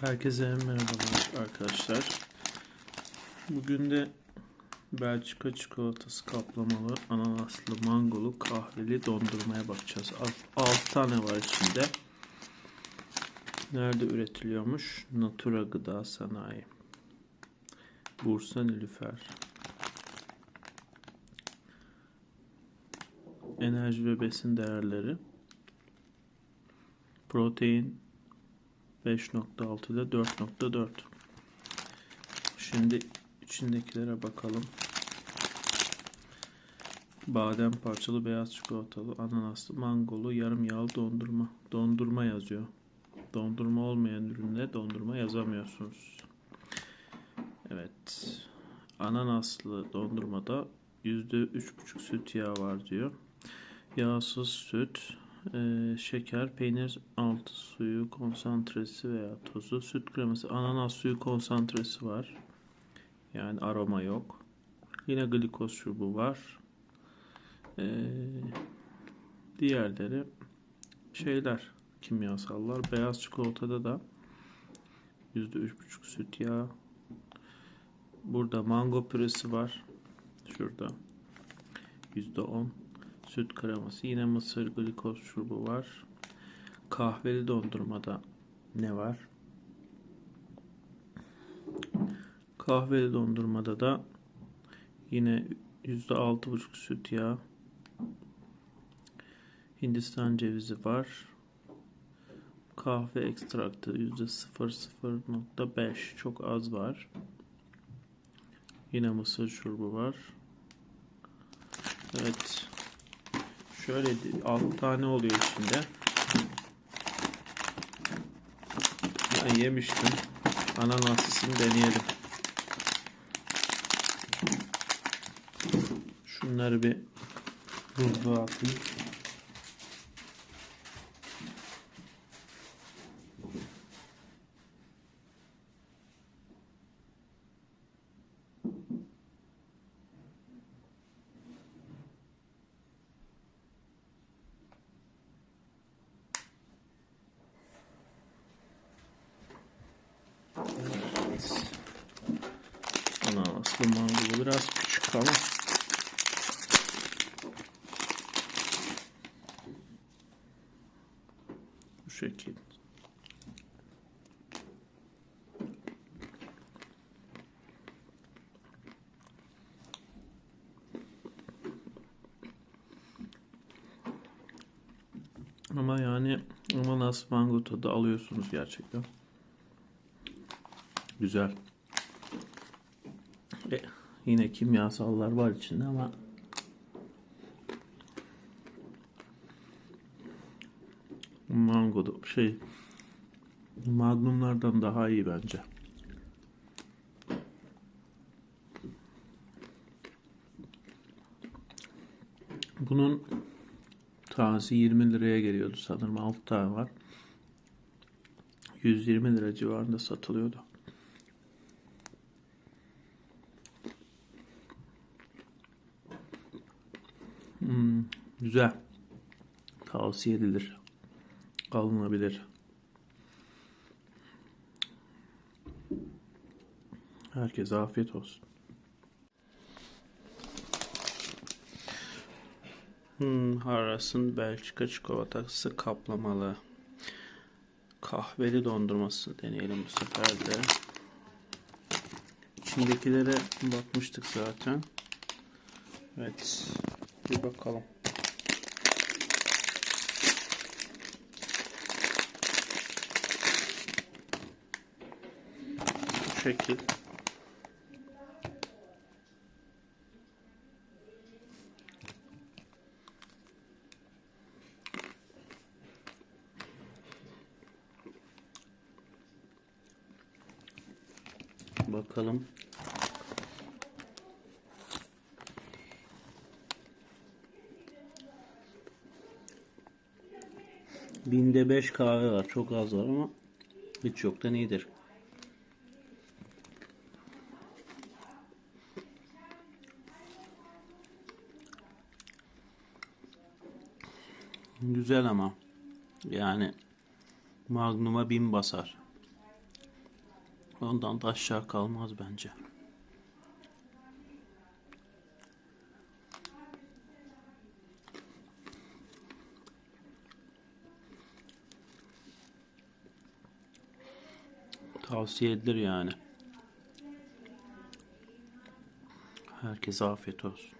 Herkese merhabalar arkadaşlar. Bugün de Belçika çikolatası kaplamalı, ananaslı, mangolu, kahveli dondurmaya bakacağız. 6 tane var içinde. Nerede üretiliyormuş? Natura Gıda Sanayi. Bursa Nilüfer. Enerji ve besin değerleri. Protein 5.6 ile 4.4. Şimdi içindekilere bakalım. Badem parçalı beyaz çikolatalı ananaslı mangolu yarım yağlı dondurma. Dondurma yazıyor. Dondurma olmayan üründe dondurma yazamıyorsunuz. Evet. Ananaslı dondurmada %3,5 süt yağı var diyor. Yağsız süt, e, şeker, peynir altı suyu konsantresi veya tozu, süt kreması, ananas suyu konsantresi var. Yani aroma yok. Yine glikoz şurubu var. E, diğerleri şeyler, kimyasallar. Beyaz çikolatada da %3,5 süt yağı. Burada mango püresi var. Şurada. %10 süt kreması. Yine mısır glikoz şurubu var. Kahveli dondurmada ne var? Kahveli dondurmada da yine %6,5 süt yağı. Hindistan cevizi var. Kahve ekstraktı %0,0.5 çok az var. Yine mısır şurubu var. Evet. Şöyle 6 tane oluyor içinde. Ben yemiştim. Ananaslısını deneyelim. Şunları bir buzluğa atayım. Evet. Ananaslı mangolu biraz küçük ama bu şekil. Ama yani ananas mango tadı alıyorsunuz gerçekten. Güzel. E, yine kimyasallar var içinde ama mango şey magnumlardan daha iyi bence. Bunun tanesi 20 liraya geliyordu sanırım 6 tane var. 120 lira civarında satılıyordu. Hmm, güzel. Tavsiye edilir. Alınabilir. Herkese afiyet olsun. Hmm, Harras'ın Belçika çikolatası kaplamalı. Kahveli dondurması deneyelim bu sefer de. İçindekilere bakmıştık zaten. Evet. Bir bakalım. Bu şekil. Bakalım. Binde 5 kahve var. Çok az var ama hiç yoktan iyidir. Güzel ama yani Magnum'a bin basar. Ondan da aşağı kalmaz bence. Tavsiye edilir yani. Herkese afiyet olsun.